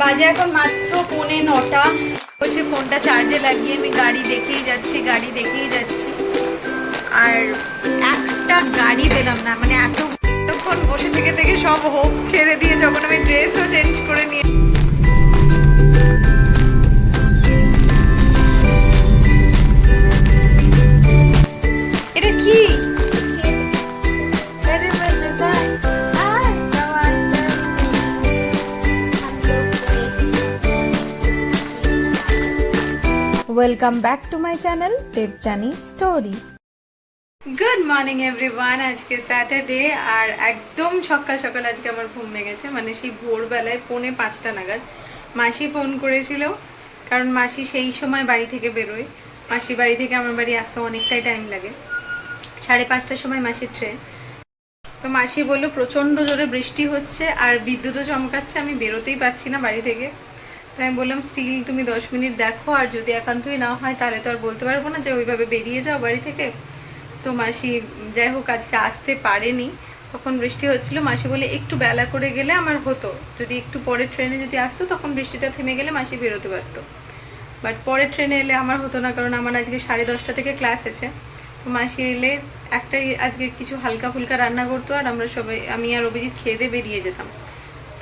বাজে এখন মাত্র পৌনে নটা। বসে ফোনটা চার্জে লাগিয়ে আমি গাড়ি দেখেই যাচ্ছি, গাড়ি দেখেই যাচ্ছি। আর একটা গাড়ি পেলাম না মানে এতক্ষণ বসে থেকে থেকে সব হোক ছেড়ে দিয়ে যখন আমি ড্রেসও চেঞ্জ করে নিয়ে welcome back to my channel Debjani story good morning everyone আজকে স্যাটারডে আর একদম সকাল সকাল আজকে আমার ঘুম গেছে মানে সেই ভোরবেলায় পৌনে পাঁচটা নাগাদ মাসি ফোন করেছিল, কারণ মাসি সেই সময় বাড়ি থেকে বেরোয়। মাসি বাড়ি থেকে আমার বাড়ি আসতে অনেকটাই টাইম লাগে। সাড়ে পাঁচটার সময় মাসির ট্রেন তো মাসি বলল, প্রচণ্ড জোরে বৃষ্টি হচ্ছে, আর বিদ্যুৎও চমকাচ্ছে, আমি বেরোতেই পারছি না বাড়ি থেকে। তো আমি বললাম স্টিল তুমি দশ মিনিট দেখো, আর যদি একান্তই না হয়, তাহলে তো আর বলতে পারব না যে ওইভাবে বেরিয়ে যাও বাড়ি থেকে। তো মাসি, যাই হোক, আজকে আসতে পারেনি। তখন বৃষ্টি হচ্ছিল, মাসি বলে, একটু বেলা করে গেলে আমার হতো। যদি একটু পরে ট্রেনে যদি আসতো, তখন বৃষ্টিটা থেমে গেলে মাসি বেরোতে পারতো। বাট পরের ট্রেনে এলে আমার হতো না, কারণ আমার আজকে সাড়ে দশটা থেকে ক্লাস আছে। তো মাসি এলে একটাই আজকে কিছু হালকা ফুলকা রান্না করতো, আর আমরা সবাই, আমি আর অভিজিৎ খেয়ে দিয়ে বেরিয়ে যেতাম।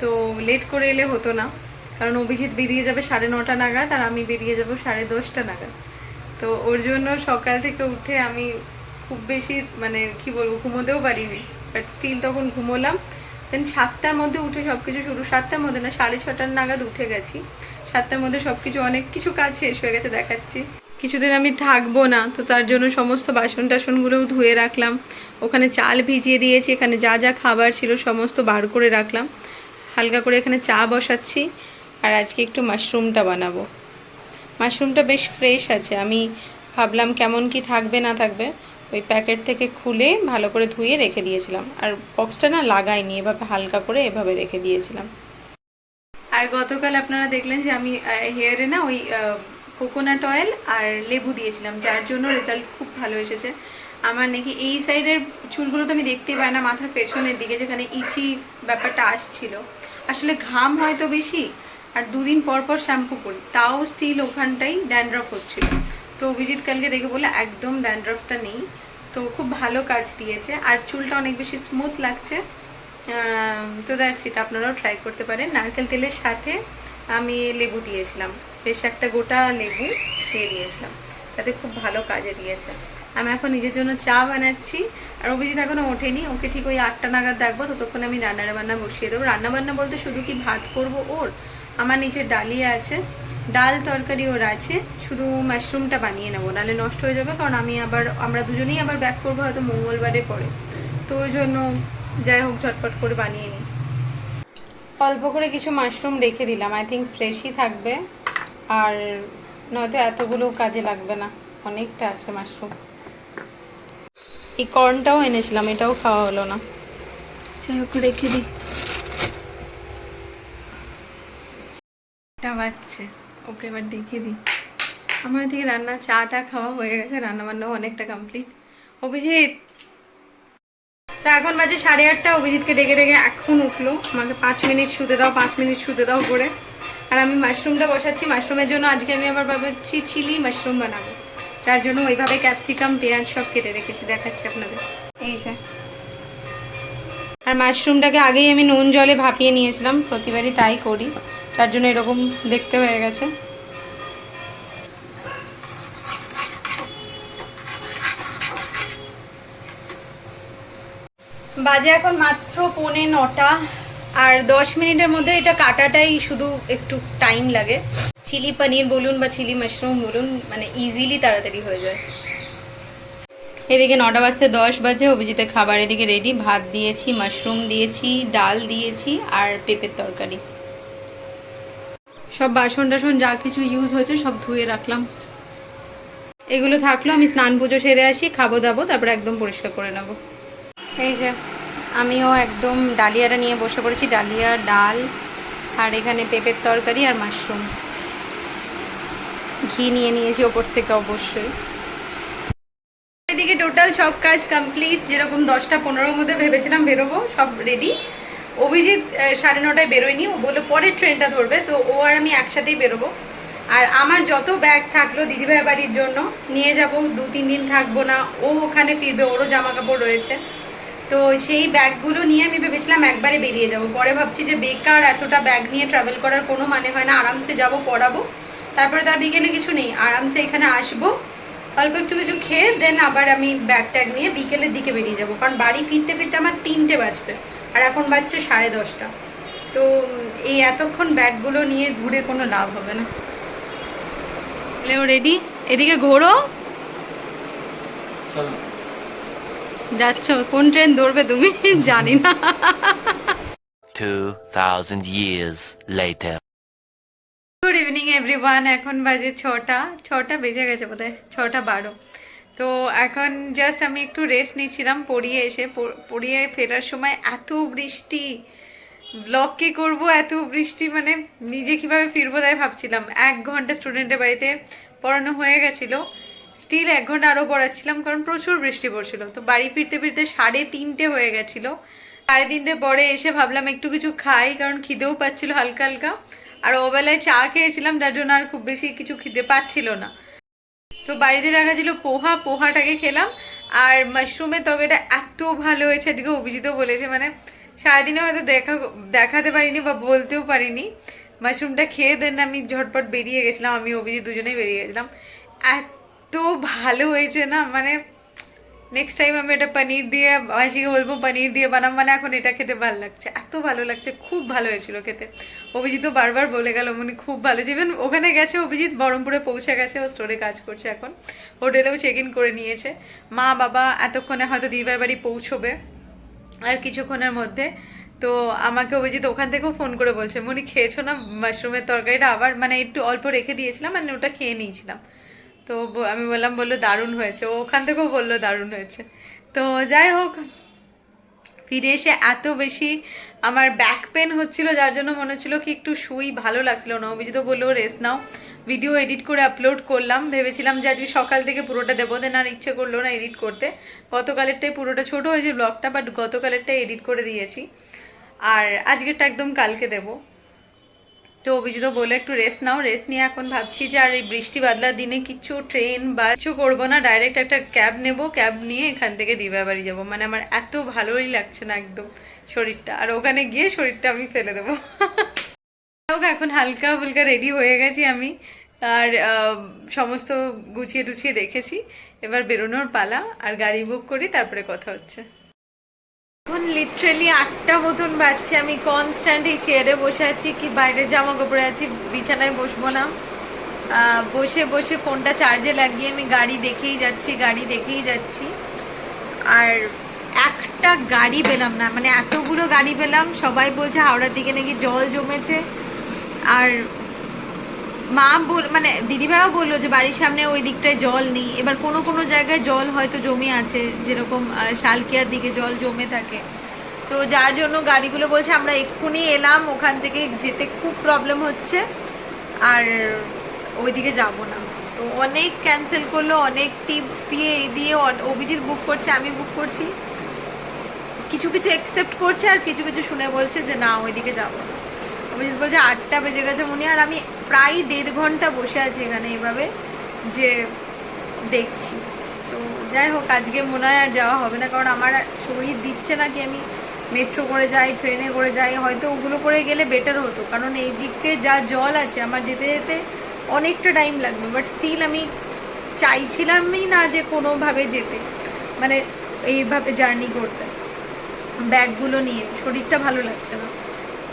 তো লেট করে এলে হতো না। কারণ অভিজিৎ বেরিয়ে যাবে সাড়ে নটা নাগাদ আর আমি বেরিয়ে যাব সাড়ে দশটা নাগাদ। তো ওর জন্য সকাল থেকে উঠে আমি খুব বেশি মানে কি বলব, ঘুমোতেও পারিনি। বাট স্টিল তখন ঘুমোলাম। দেন সাতটার মধ্যে উঠে সব কিছু শুরু, সাতটার মধ্যে না, সাড়ে ছটার নাগাদ উঠে গেছি। সাতটার মধ্যে সব কিছু অনেক কিছু কাজ শেষ হয়ে গেছে, দেখাচ্ছি। কিছুদিন আমি থাকব না, তো তার জন্য সমস্ত বাসন টাসনগুলোও ধুয়ে রাখলাম। ওখানে চাল ভিজিয়ে দিয়েছি, এখানে যা যা খাবার ছিল সমস্ত বার করে রাখলাম। হালকা করে এখানে চা বসাচ্ছি। আর আজকে একটু মাশরুমটা বানাবো। মাশরুমটা বেশ ফ্রেশ আছে। আমি ভাবলাম কেমন কি থাকবে, না থাকবে, ওই প্যাকেট থেকে খুলে ভালো করে ধুয়ে রেখে দিয়েছিলাম। আর বক্সটা না লাগাইনি, এভাবে হালকা করে এভাবে রেখে দিয়েছিলাম। আর গতকাল আপনারা দেখলেন যে আমি হেয়ারে না ওই কোকোনাট অয়েল আর লেবু দিয়েছিলাম, যার জন্য রেজাল্ট খুব ভালো এসেছে। আমার নাকি এই সাইডের চুলগুলো তো আমি দেখতেই পাই না, মাথার পেছনের দিকে যেখানে ইচি ব্যাপারটা আসছিল। আসলে ঘাম হয়তো বেশি আর দুদিন পর পর শ্যাম্পু করি। তাও স্টিল ওখানটাই ড্যান্ড্রফ হচ্ছিল। তো অভিজিৎ কালকে দেখে বলে একদম ড্যান্ড্রফটা নেই। তো খুব ভালো কাজ দিয়েছে। আর চুলটা অনেক বেশি স্মুথ লাগছে। তো দ্যাটস সেটা আপনারাও ট্রাই করতে পারেন। নারকেল তেলের সাথে আমি লেবু দিয়েছিলাম। বেশ একটা গোটা লেবু দিয়ে দিয়েছিলাম। তাতে খুব ভালো কাজে দিয়েছে। আমি এখন নিজের জন্য চা বানাচ্ছি। আর অভিজিৎ এখনও ওঠেনি। ওকে ঠিক ওই আটটা নাগাদ ডাকবো ততক্ষণ আমি রান্না বান্না বসিয়ে দেবো। রান্না বান্না বলতে শুধু কি ভাত করব ওর? আমার নিচে ডালিয়া আছে, ডাল তরকারি ওর আছে, শুধু মাশরুমটা বানিয়ে নেব, নাহলে নষ্ট হয়ে যাবে, কারণ আমি আবার, আমরা দুজনেই আবার ব্যাক করব হয়তো মঙ্গলবারে পরে। তো ওই জন্য যাই হোক, ঝটপট করে বানিয়ে নিই। অল্প করে কিছু মাশরুম রেখে দিলাম আই থিঙ্ক ফ্রেশই থাকবে, আর নয়তো এতগুলো কাজে লাগবে না, অনেকটা আছে মাশরুম। এই কর্নটাও এনেছিলাম, এটাও খাওয়া হলো না। যাই হোক, রেখে দিই। বাচ্চা ওকে এবার দেখে দিই। আমার থেকে রান্না চাটা খাওয়া হয়ে গেছে রান্না বান্নাও অনেকটা কমপ্লিট অভিজিৎ! তা এখন বাজে সাড়ে আটটা, অভিজিৎকে ডেকে ডেকে এখন উঠল। আমাকে পাঁচ মিনিট শুতে দাও, পাঁচ মিনিট শুতে দাও করে। আর আমি মাশরুমটা বসাচ্ছি, মাশরুমের জন্য আজকে আমি আবার ভাবছি চিলি মাশরুম বানাবো। তার জন্য ওইভাবে ক্যাপসিকাম, পেঁয়াজ সব কেটে রেখেছি, দেখাচ্ছি আপনাদের। এই যে। আর মাশরুমটাকে আগেই আমি নুন, জলে ভাপিয়ে নিয়েছিলাম, প্রতিবারই তাই করি। তার জন্য এরকম দেখতে হয়ে গেছে। বাজে এখন মাত্র পৌনে নটা আর দশ মিনিটের মধ্যে এটা কাটাটাই শুধু একটু টাইম লাগে। চিলি পনির বলুন বা চিলি মাশরুম বলুন মানে ইজিলি তাড়াতাড়ি হয়ে যায়। এদিকে নটা বাজতে দশ বাজে, অভিজিতের খাবার এদিকে রেডি ভাত দিয়েছি, মাশরুম দিয়েছি, ডাল দিয়েছি আর পেঁপের তরকারি। সব বাসন টাসন যা কিছু ইউজ হয়েছে সব ধুয়ে রাখলাম। এগুলো থাকল, আমি স্নান পুজো সেরে আসি, খাব দাবো, তারপরে একদম পরিষ্কার করে নেব। এই যে, আমিও একদম ডালিয়াটা নিয়ে বসে পড়েছি, ডালিয়া, ডাল, আর এখানে পেঁপের তরকারি আর মাশরুম। ঘি নিয়ে নিয়েছি ওপর থেকে অবশ্যই। এদিকে টোটাল সব কাজ কমপ্লিট যেরকম দশটা পনেরোর মধ্যে ভেবেছিলাম বেরোবো, সব রেডি অভিজিৎ সাড়ে নটায় বেরোয়নি, ও বলল পরের ট্রেনটা ধরবে, তো ও আর আমি একসাথেই বেরোবো। আর আমার যত ব্যাগ থাকল দিদিভাই বাড়ির জন্য, নিয়ে যাব, দু তিন দিন থাকব না, ও ওখানে ফিরবে, ওরও জামা কাপড় রয়েছে। তো সেই ব্যাগগুলো নিয়ে আমি ভেবেছিলাম একবারে বেরিয়ে যাব। পরে ভাবছি যে বেকার, এতটা ব্যাগ নিয়ে ট্রাভেল করার কোনো মানে হয় না, আরামসে যাব, পড়াবো। তারপরে তার বিকেলে কিছু নেই, আরামসে এখানে আসব, অল্প একটু কিছু খেয়ে দেন আবার আমি ব্যাগ ট্যাগ নিয়ে বিকেলের দিকে বেরিয়ে যাব। কারণ বাড়ি ফিরতে ফিরতে আমার তিনটে বাজবে। আর এখন বাজছে সাড়ে দশটা। তো এই এতক্ষণ ব্যাগগুলো নিয়ে ঘুরে কোনো লাভ হবে না। লেও রেডি? এদিকে ঘোরো। চলো। যাচ্ছ। কোন ট্রেন ধরবে তুমি? জানি না। 2,000 years later. Good evening everyone এখন বাজে ছটা। ছটা বেজে গেছে বোধহয়। ছটা বারো। তো এখন জাস্ট আমি একটু রেস্ট নিচ্ছিলাম, পড়িয়ে এসে পড়িয়ে ফেরার সময় এত বৃষ্টি ব্লগ কি করব, এত বৃষ্টি মানে নিজে কীভাবে ফিরবো তাই ভাবছিলাম। এক ঘণ্টা স্টুডেন্টের বাড়িতে পড়ানো হয়ে গেছিল স্টিল এক ঘণ্টা আরও পড়াচ্ছিলাম, কারণ প্রচুর বৃষ্টি পড়ছিল। তো বাড়ি ফিরতে ফিরতে সাড়ে তিনটে হয়ে গেছিল। সাড়ে তিনটে পরে এসে ভাবলাম একটু কিছু খাই, কারণ খিদেও পাচ্ছিল হালকা হালকা। আর ওবেলায় চা খেয়েছিলাম যার জন্য আর খুব বেশি কিছু খিদে পাচ্ছিল না। তো বাড়িতে রাখা ছিল পোহা, পোহাটাকে খেলাম। আর মাশরুমের তবেটা এত ভালো হয়েছে আজকে অভিজিতও বলেছে মানে সারাদিনে হয়তো দেখা, দেখাতে পারিনি বা বলতেও পারিনি। মাশরুমটা খেয়ে দেন আমি ঝটপট বেরিয়ে গেছিলাম, আমি, অভিজিৎ দুজনেই বেরিয়ে গেছিলাম। এত ভালো হয়েছে না মানে নেক্সট টাইম আমি এটা পনির দিয়ে মাসিকে বলব পনির দিয়ে বানাম মানে এখন এটা খেতে ভালো লাগছে, এত ভালো লাগছে, খুব ভালো হয়েছিল খেতে। অভিজিৎও বারবার বলে গেল, মনে, খুব ভালো ইভেন ওখানে গেছে অভিজিৎ, বহরমপুরে পৌঁছে গেছে, ও স্টোরে কাজ করছে এখন। হোটেলেও চেক ইন করে নিয়েছে। মা, বাবা এতক্ষণে হয়তো দিদিভাই বাড়ি পৌঁছবে আর কিছুক্ষণের মধ্যে। তো আমাকে অভিজিৎ ওখান থেকেও ফোন করে বলছে, মনি, খেয়েছো না মাশরুমের তরকারিটা? আবার মানে একটু অল্প রেখে দিয়েছিলাম মানে ওটা খেয়ে নিয়েছিলাম। তো আমি বললাম, বলল, দারুণ হয়েছে। ও ওখান থেকেও বলল, দারুণ হয়েছে। তো যাই হোক, ফিরে এসে এত বেশি আমার ব্যাক পেন হচ্ছিল, যার জন্য মনে হচ্ছিল কি একটু শুই, ভালো লাগছিল না। অভিজিৎ বলল, রেস্ট নাও। ভিডিও এডিট করে আপলোড করলাম। ভেবেছিলাম যে আজকে সকাল থেকে পুরোটা দেবো দেন আর ইচ্ছে করল না এডিট করতে। গতকালেরটাই পুরোটা ছোট হয়েছে ব্লগটা বাট গতকালেরটাই এডিট করে দিয়েছি। আর আজকেরটা একদম কালকে দেবো। তো অভিজিৎ বলে একটু রেস্ট নাও রেস্ট নিয়ে এখন ভাবছি যে, আর এই বৃষ্টি বাদলার দিনে কিছু ট্রেন বা কিছু করব না ডাইরেক্ট একটা ক্যাব নেব ক্যাব নিয়ে এখান থেকে দিবা বাড়ি যাব। মানে আমার এত ভালোই লাগছে না একদম শরীরটা। আর ওখানে গিয়ে শরীরটা আমি ফেলে দেবো। এখন হালকা ফুলকা রেডি হয়ে গেছি আমি। আর সমস্ত গুছিয়ে টুছিয়ে দেখেছি। এবার বেরোনোর পালা, আর গাড়ি বুক করি, তারপরে কথা হচ্ছে। এখন লিটারেলি আটটা মতন বাজছে, আমি কনস্ট্যান্ট এই চেয়ারে বসে আছি কি বাইরে জামা কাপড়ে আছি, বিছানায় বসবো না। বসে বসে ফোনটা চার্জে লাগিয়ে আমি গাড়ি দেখেই যাচ্ছি, গাড়ি দেখেই যাচ্ছি। আর একটা গাড়ি পেলাম না মানে এতগুলো গাড়ি পেলাম, সবাই বলছে হাওড়ার দিকে নাকি জল জমেছে। আর মা বল মানে দিদিভাইও বলল যে বাড়ির সামনে ওই দিকটায় জল নেই। এবার কোনো কোনো জায়গায় জল হয়তো জমে আছে, যেরকম শালকিয়ার দিকে জল জমে থাকে। তো যার জন্য গাড়িগুলো বলছে, আমরা এক্ষুনি এলাম, ওখান থেকে যেতে খুব প্রবলেম হচ্ছে, আর ওইদিকে যাব না। তো অনেক ক্যান্সেল করল, অনেক টিপস দিয়ে এই দিয়ে অভিজিৎ বুক করছে, আমি বুক করছি। কিছু কিছু একসেপ্ট করছে, আর কিছু কিছু শুনে বলছে যে, না, ওইদিকে যাব না। অভিজিৎ বলছে আটটা বেজে গেছে মনে, আর আমি প্রায় দেড় ঘণ্টা বসে আছি এখানে এইভাবে যে দেখছি। তো যাই হোক, আজকে মনে হয় আর যাওয়া হবে না, কারণ আমার শরীর দিচ্ছে না কি আমি মেট্রো করে যাই ট্রেনে করে যাই, হয়তো ওগুলো করে গেলে বেটার হতো। কারণ এই দিকে যা জল আছে, আমার যেতে যেতে অনেকটা টাইম লাগবে বাট স্টিল আমি চাইছিলামই না যে কোনোভাবে যেতে মানে এইভাবে জার্নি করতে। ব্যাগগুলো নিয়ে, শরীরটা ভালো লাগছে না।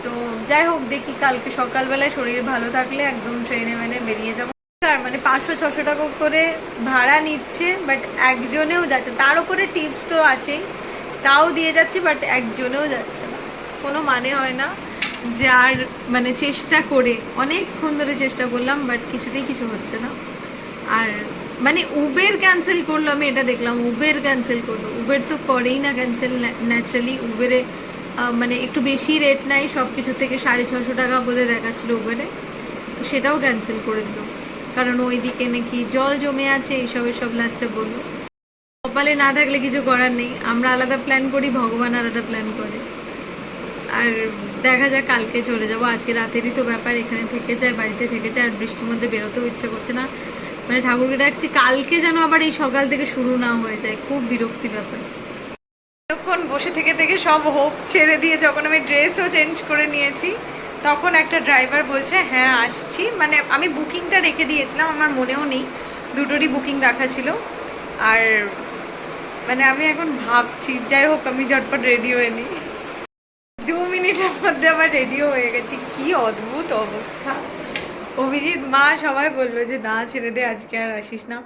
তো যাই হোক, দেখি কালকে সকালবেলায় শরীর ভালো থাকলে একদম ট্রেনে মানে বেরিয়ে যাব। আর মানে পাঁচশো, ছশো টাকা করে ভাড়া নিচ্ছে বাট একজনেও যাচ্ছে তার উপরে টিপস তো আছেই, তাও দিয়ে যাচ্ছে বাট একজনেও যাচ্ছে না। কোনো মানে হয় না, যার মানে চেষ্টা করে, অনেকক্ষণ ধরে চেষ্টা করলাম বাট কিছুতেই কিছু হচ্ছে না। আর মানে উবের ক্যান্সেল করল, আমি এটা দেখলাম উবের ক্যান্সেল করল। উবের তো করেই না ক্যান্সেল ন্যাচারালি উবেরে মানে একটু বেশি রেট নাই সব কিছু থেকে সাড়ে ছশো টাকা বোধহয় দেখাচ্ছিল উবেরে তো সেটাও ক্যান্সেল করে দিল। কারণ ওইদিকে নাকি জল জমে আছে এইসব সব লাস্টে বলল। কপালে না থাকলে কিছু করার নেই। আমরা আলাদা প্ল্যান করি, ভগবান আলাদা প্ল্যান করে। আর দেখা যাক, কালকে চলে যাব। আজকে রাতেরই তো ব্যাপার, এখানে থেকে যায়, বাড়িতে থেকে যায়, আর বৃষ্টির মধ্যে বেরোতেও ইচ্ছে করছে না। মানে ঠাকুরকে ডাকছি, কালকে যেন আবার এই সকাল থেকে শুরু না হয়ে যায়। খুব বিরক্তি ব্যাপার। তখন বসে থেকে থেকে সব হোপ ছেড়ে দিয়ে যখন আমি ড্রেসও চেঞ্জ করে নিয়েছি, তখন একটা ড্রাইভার বলছে হ্যাঁ আসছি। মানে আমি বুকিংটা রেখে দিয়েছিলাম, আমার মনেও নেই, দুটোরই বুকিং রাখা ছিল। আর মানে আমি এখন ভাবছি, যাই হোক, আমি ঝটপট রেডি হয়ে নিই। দু মিনিটের মধ্যে আবার রেডিও হয়ে গেছি। কি অদ্ভুত অবস্থা। অভিজিৎ মা সবাই বলল যে, না, ছেড়ে দে, আজকে আর আসিস না।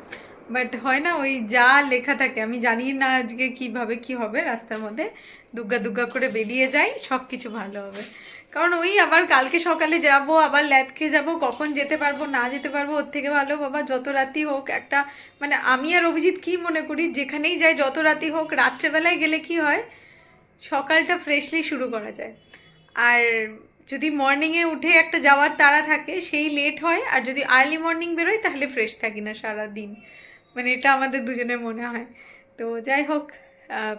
বাট হয় না, ওই যা লেখা থাকে, আমি জানি না আজকে কীভাবে কি হবে রাস্তার মধ্যে। দুগ্গা দুগ্গা করে বেরিয়ে যাই সব কিছু ভালো হবে। কারণ ওই আবার কালকে সকালে যাব, আবার ল্যাদ খেয়ে যাব, কখন যেতে পারব, না যেতে পারব, ওর থেকে ভালো বাবা, যত রাতি হোক একটা মানে আমি আর অভিজিৎ কি মনে করি, যেখানেই যাই, যত রাতি হোক, রাত্রেবেলায় গেলে কি হয়, সকালটা ফ্রেশলি শুরু করা যায়। আর যদি মর্নিংয়ে উঠে একটা যাওয়ার তাড়া থাকে, সেই লেট হয়, আর যদি আর্লি মর্নিং বেরোয়, তাহলে ফ্রেশ থাকি না সারা দিন মানে এটা আমাদের দুজনের মনে হয়। তো যাই হোক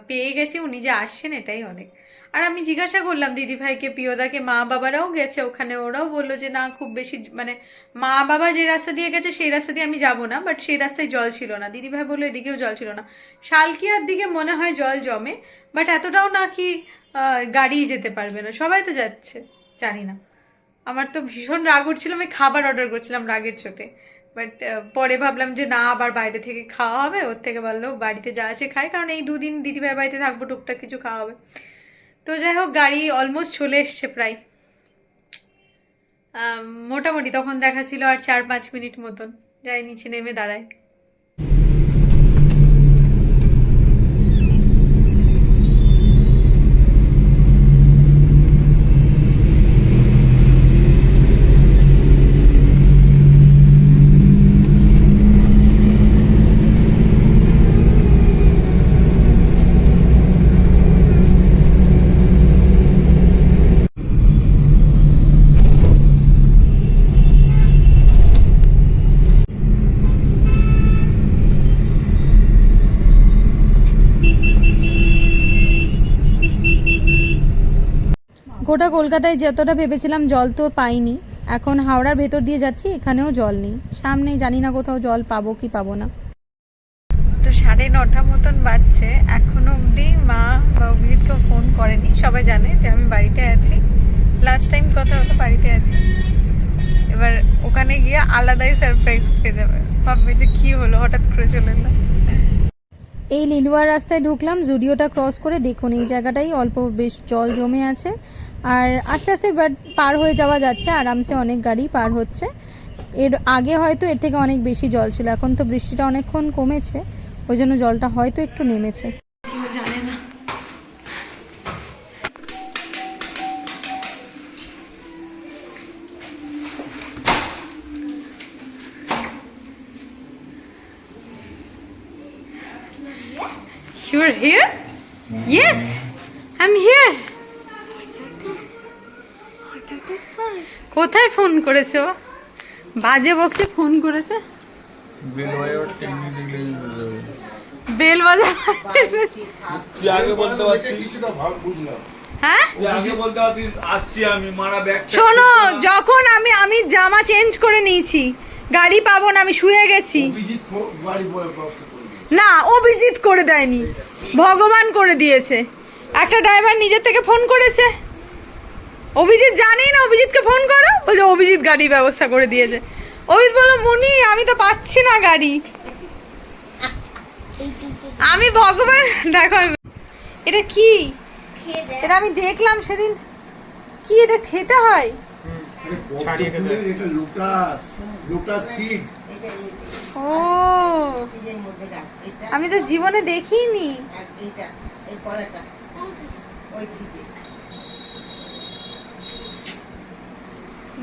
পেয়ে গেছি, উনি যে আসছেন এটাই অনেক। আর আমি জিজ্ঞাসা করলাম দিদিভাইকে, প্রিয়দাকে, মা বাবারাও গেছে ওখানে, ওরাও বলল যে না, খুব বেশি মানে মা বাবা যে রাস্তা দিয়ে গেছে, সেই রাস্তা দিয়ে আমি যাব না, বাট সেই রাস্তায় জল ছিল না। দিদিভাই বলল, এদিকেও জল ছিল না। শালকিয়ার দিকে মনে হয় জল জমে, বাট এতটাও নাকি গাড়ি যেতে পারবে না। সবাই তো যাচ্ছে, জানি না। আমার তো ভীষণ রাগ উঠছিল, আমি খাবার অর্ডার করছিলাম রাগের চোটে। বাট পরে ভাবলাম যে না, আবার বাইরে থেকে খাওয়া হবে। ওর থেকে বলল, বাড়িতে যা আছে খাই, কারণ এই দুদিন দিদিভাই বাড়িতে থাকব, টুকটাক কিছু খাওয়া হবে। তো যাই হোক, গাড়ি অলমোস্ট চলে এসছে প্রায়। মোটামুটি তখন দেখা ছিল আর চার পাঁচ মিনিট মতন। যাই, নিচে নেমে দাঁড়ায় গোটা কলকাতায় যতটা ভেবেছিলাম জল তো পাইনি, এখন হাওড়ার ভেতর দিয়ে যাচ্ছি, এখানেও জল নেই। সামনে জানি না কোথাও জল পাবো কি পাবো না। তো সাড়ে নটা মতন বাজছে, এখনও অবধি মা বা অভিজিৎকেও ফোন করেনি, সবাই জানে যে আমি বাড়িতে আছি। লাস্ট টাইম কথা হতো বাড়িতে আছি। এবার ওখানে গিয়ে আলাদাই সারপ্রাইজ পেয়ে যাবে। ভাববে যে কি হলো, হঠাৎ করে চলে এলো এই লিলুয়ার রাস্তায় ঢুকলাম, জুডিওটা ক্রস করে দেখুন, এই জায়গাটাই অল্প বেশ জল জমে আছে। আর আস্তে আস্তে বাট পার হয়ে যাওয়া যাচ্ছে, আরামসে অনেক গাড়ি পার হচ্ছে। এর আগে হয়তো এর থেকে অনেক বেশি জল ছিল, এখন তো বৃষ্টিটা অনেকক্ষণ কমেছে, ওই জন্য জলটা হয়তো একটু নেমেছে। You're here? Yes, I'm here. কোথায় ফোন করেছ? বাজে বকছে ফোন করেছে? বেল বাজাবার টেকনিক দেখলে বুঝতে হবে বেল বাজা তুই আগে বলতে পারছিস হ্যাঁ? শোনো যখন আমি আমি জামা চেঞ্জ করে নিয়েছি গাড়ি পাবো না আমি শুয়ে গেছি। না অভিজিৎ করে দেয়নি। ভগবান করে দিয়েছে। একটা ড্রাইভার নিজের থেকে ফোন করেছে। অভিজিৎ জানেই না অভিজিৎকে ফোন করো? বলছে অভিজিৎ গাড়ি ব্যবস্থা করে দিয়েছে। অভিজিৎ বলল মুনি আমি তো পাচ্ছি না গাড়ি। আমি ভগবান দেখো এটা কি? এটা আমি দেখলাম সেদিন। কি এটা খেতে হয়? লোটাস লোটাস সিড ও। আমি তো জীবনে দেখিনি।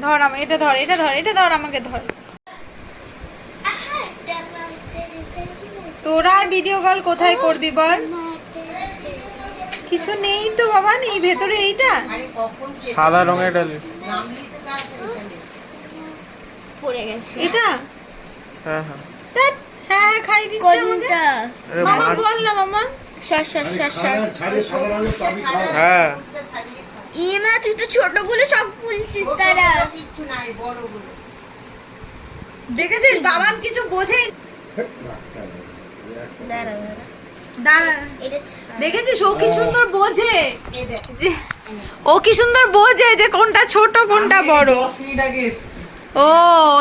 ধর আমি এটা ধর এটা ধর এটা ধর আমাকে ধর। তোরা আর ভিডিও কল কোথায় করবি বল? কিছু নেই তো বাবা নেই ভেতরে এইটা। সাদা রঙের ডালি। পড়ে গেছে। এটা? হ্যাঁ হ্যাঁ। হ্যাঁ হ্যাঁ খাই দিচ্ছে আমাকে। কোনটা? আরে মামা মাছ। বল না মামা। সর সর সর সর। ছাড়ে সাদা রঙের চাবি খাও হ্যাঁ। ইমা তুই তো ছোটগুলো সব তারা। কিচ্ছু নাই বড়গুলো। দেখেছিস বাবান কিছু বোঝেই দাঁড়া দাঁড়া। দেখেছিস ও কি সুন্দর বোঝে। যে ও কি সুন্দর বোঝে যে কোনটা ছোট কোনটা বড়। ও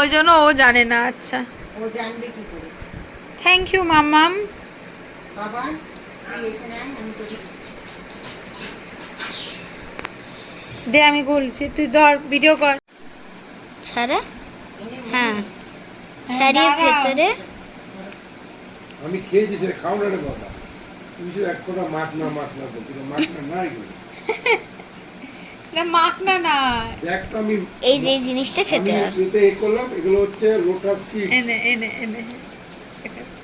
ওই জন্য ও জানে না আচ্ছা। ও জানবে কি করে? থ্যাংক ইউ মামাম বাবা তুই এখানে আয় আমি তোকে দে আমি বলছি তুই ধর ভিডিও কর। ছাড়া? হ্যাঁ। শাড়ির দাঁড়া। ভেতরে। আমি খেয়েছি সে খাও না রে বাবা তুমি শুধু এক কথা মাখ না মাখ না বলছি। তো মাখ না নাই গো না মাখ না না দেখ তো আমি এই যে এই জিনিসটা আমি খেতে হয় এতে এ করলাম এগুলো হচ্ছে লোটাস সিড এনে এনে এনে ঠিক আছে।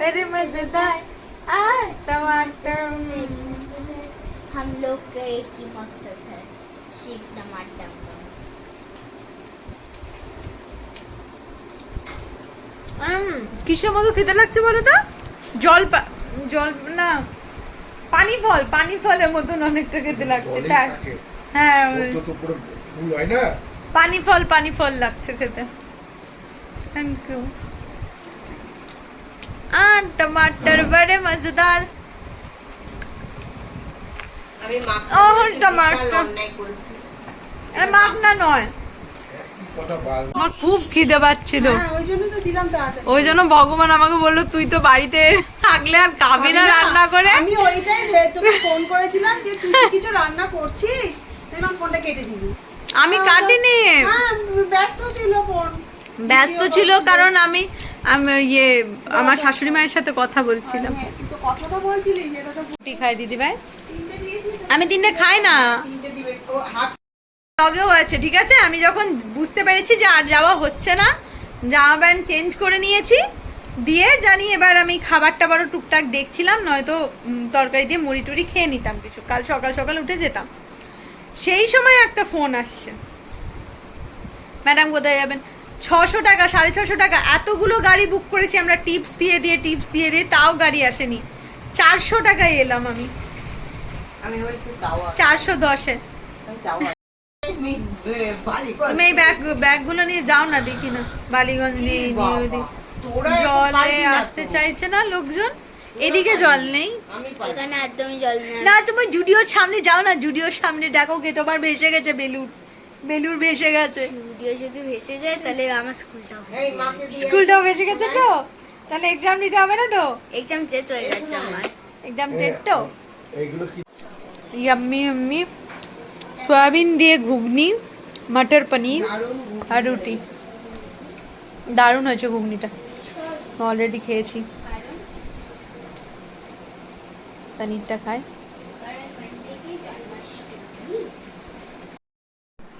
अरे मजेदार आ टमाटर हम लोग का एक ही मकसद है शीख टमाटर का উম, কিসের মতো খেতে লাগছে বলো তো জল পা- জল না পানি ফল পানি ফলের মতন অনেকটা খেতে লাগছে হ্যাঁ পানি ফল পানি ফল লাগছে খেতে। থ্যাংক ইউ আর টমাটর বড়ে মজাদার। ও মাখনা নয়। আমার খুব খিদে পাচ্ছিল। হ্যাঁ ওই জন্য ভগবান আমাকে বলল তুই তো বাড়িতে থাকলে আর খাবি না রান্না করে। আমি ওইটাই তোকে ফোন করেছিলাম যে তুই কিছু রান্না করছিস? দেখলাম ফোনটা কেটে দিবি। আমি কাটিনি। হ্যাঁ ব্যস্ত ছিল ফোন ব্যস্ত ছিল কারণ আমি আমি ইয়ে আমার শাশুড়ি মায়ের সাথে কথা বলছিলাম। হ্যাঁ, কথা তো বলছিলি যেটা তো খাই দিদি ভাই আমি তিনটে খাই না। তিনটে দিবে ও হাত লগেও আছে ঠিক আছে? আমি যখন বুঝতে পেরেছি যে আর যাওয়া হচ্ছে না জামা প্যান্ট চেঞ্জ করে নিয়েছি দিয়ে জানি এবার আমি খাবার টাবারও টুকটাক দেখছিলাম নয়তো তরকারি দিয়ে মুড়ি টুড়ি খেয়ে নিতাম কিছু। কাল সকাল সকাল উঠে যেতাম। সেই সময় একটা ফোন আসছে। ম্যাডাম কোথায় যাবেন? ছশো টাকা সাড়ে ছশো টাকা এতগুলো গাড়ি বুক করেছি আমরা টিপস দিয়ে দিয়ে টিপস দিয়ে দিয়ে তাও গাড়ি আসেনি। চারশো টাকায় এলাম আমি। চারশো দশে। তুমি এই ব্যাগ ব্যাগগুলো নিয়ে যাও না দেখি না। বালিগঞ্জ নিয়ে জলে আসতে চাইছে না লোকজন? এদিকে জল নেই। এখানে একদমই জল নেই। না তুমি জুডিওর সামনে যাও না জুডিওর সামনে। দেখো গেটোবার ভেসে গেছে বেলুর বেলুর ভেসে গেছে। জুডিও যদি ভেসে যায় তাহলে আমার স্কুলটাও স্কুলটাও ভেসে গেছে তো? তাহলে এক্সাম দিতে হবে না তো? এক্সাম যে চলে যাচ্ছে আমার। এক্সাম ডেট তো? এইগুলো কি? ইয়াম্মি ইয়াম্মি সয়াবিন দিয়ে ঘুগনি মটর পনির আর রুটি। দারুণ হয়েছে ঘুগনিটা। অলরেডি খেয়েছি। পনিরটা খাই।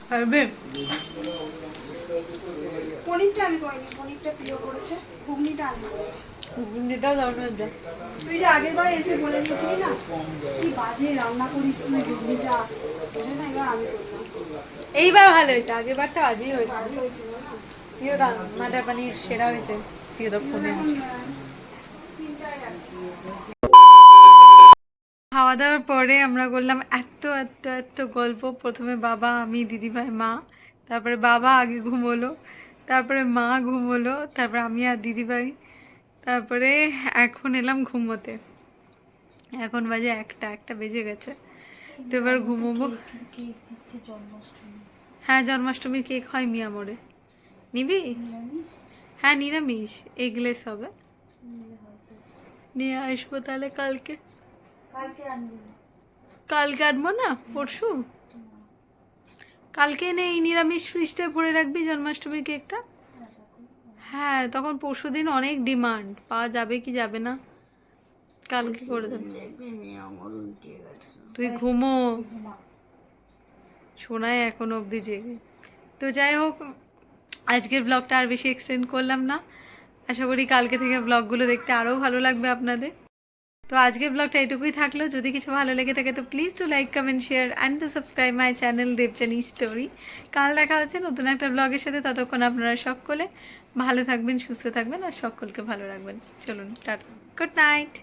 খাবে পনিরটা আমি করিনি পনিরটা প্রিয় করেছে। ঘুগনিটা আমি করেছি। ঘুগনিটাও দারুণ হয়েছে। তুই যে আগের বার এসে বলে দিয়েছিলি না কি বাজে রান্না করিস তুই ঘুগনিটা। এইবার ভালো হয়েছে আগের বারটা আজই হয়েছে। মাটার পানির সেরা হয়েছে ফোনে। খাওয়া দাওয়ার পরে আমরা করলাম এত এত এত গল্প। প্রথমে বাবা, আমি, দিদিভাই, মা, তারপরে বাবা আগে ঘুমোলো, তারপরে মা ঘুমোলো, তারপরে আমি আর দিদিভাই, তারপরে এখন এলাম ঘুমোতে। এখন বাজে একটা একটা বেজে গেছে। তো এবার ঘুমোবো। হ্যাঁ জন্মাষ্টমীর কেক হয় মিয়া মোড়ে। নিবি? হ্যাঁ নিরামিষ। এগলেস হবে। নিয়ে আসব তাহলে কালকে। কালকে আনবি না। পরশু? কালকে এনে এই নিরামিষ ফ্রিজটা ভরে রাখবি জন্মাষ্টমীর কেকটা? হ্যাঁ তখন। পরশু দিন অনেক ডিমান্ড। পাওয়া যাবে কি যাবে না? কালকে করে দেব তুই ঘুমো। শোনায় এখন অবধি জেগে। তো যাই হোক, আজকের ব্লগটা আর বেশি এক্সটেন্ড করলাম না। আশা করি কালকে থেকে ব্লগগুলো দেখতে আরও ভালো লাগবে আপনাদের। তো আজকের ব্লগটা এটুকুই থাকল। যদি কিছু ভালো লেগে থাকে, তো please to like comment share and to subscribe my channel Debjani story কাল দেখা হচ্ছে নতুন একটা ব্লগের সাথে। ততক্ষণ আপনারা সকলে ভালো থাকবেন, সুস্থ থাকবেন আর সকলকে ভালো রাখবেন। চলুন, টাটা। Good night